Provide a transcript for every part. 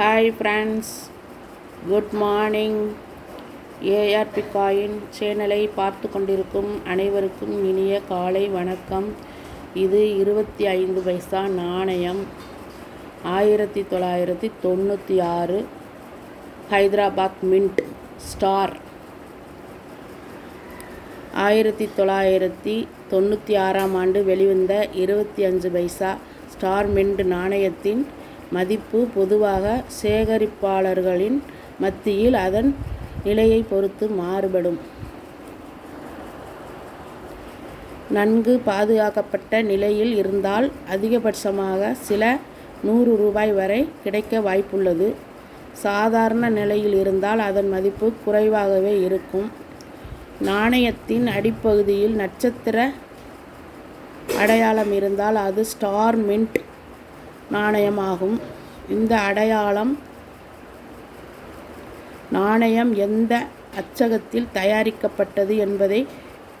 Hi friends good morning ARP coin சேனலை பார்த்து கொண்டிருக்கும் அனைவருக்கும் இனிய காலை வணக்கம். இது இருபத்தி ஐந்து பைசா நாணயம். ஆயிரத்தி தொள்ளாயிரத்தி தொண்ணூற்றி ஆறு ஹைதராபாத் மின்ட் ஸ்டார். ஆயிரத்தி தொள்ளாயிரத்தி தொண்ணூற்றி ஆறாம் ஆண்டு வெளிவந்த இருபத்தி அஞ்சு பைசா ஸ்டார் மின்ட் நாணயத்தின் மதிப்பு பொதுவாக சேகரிப்பாளர்களின் மத்தியில் அதன் நிலையை பொறுத்து மாறுபடும். நன்கு பாதுகாக்கப்பட்ட நிலையில் இருந்தால் அதிகபட்சமாக சில நூறு ரூபாய் வரை கிடைக்க வாய்ப்புள்ளது. சாதாரண நிலையில் இருந்தால் அதன் மதிப்பு குறைவாகவே இருக்கும். நாணயத்தின் அடிப்பகுதியில் நட்சத்திர அடையாளம் இருந்தால் அது ஸ்டார் மின்ட் நாணயமாகும். இந்த அடையாளம் நாணயம் எந்த அச்சகத்தில் தயாரிக்கப்பட்டது என்பதை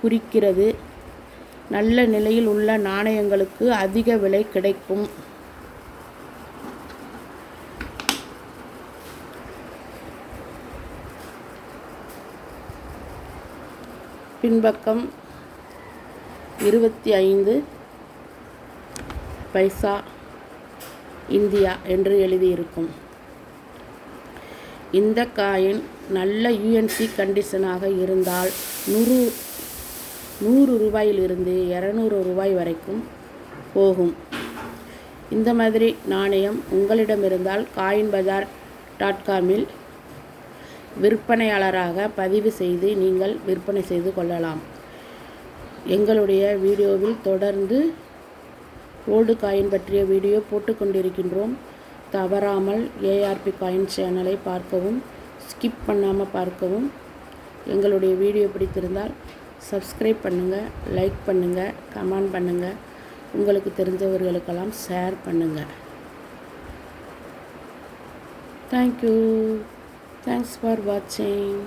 குறிக்கிறது. நல்ல நிலையில் உள்ள நாணயங்களுக்கு அதிக விலை கிடைக்கும். பின்பக்கம் இருபத்தி ஐந்து பைசா. இந்தியா என்று எழுதியிருக்கும். இந்த காயின் நல்ல யூஎன்சி கண்டிஷனாக இருந்தால் நூறு நூறு ரூபாயிலிருந்து இரநூறு ரூபாய் வரைக்கும் போகும். இந்த மாதிரி நாணயம் உங்களிடம் இருந்தால் காயின் பஜார் டாட் காமில் விற்பனையாளராக பதிவு செய்து நீங்கள் விற்பனை செய்து கொள்ளலாம். எங்களுடைய வீடியோவில் தொடர்ந்து ஓல்டு காயின் பற்றிய வீடியோ போட்டுக்கொண்டிருக்கின்றோம் தவறாமல் ஏஆர்பி காயின் சேனலை பார்க்கவும் ஸ்கிப் பண்ணாமல் பார்க்கவும். எங்களுடைய வீடியோ பிடித்திருந்தால் சப்ஸ்கிரைப் பண்ணுங்கள் லைக் பண்ணுங்கள் கமெண்ட் பண்ணுங்கள் உங்களுக்கு தெரிஞ்சவர்களுக்கெல்லாம் ஷேர் பண்ணுங்கள் தேங்க்யூ தேங்க்ஸ் ஃபார் வாட்சிங்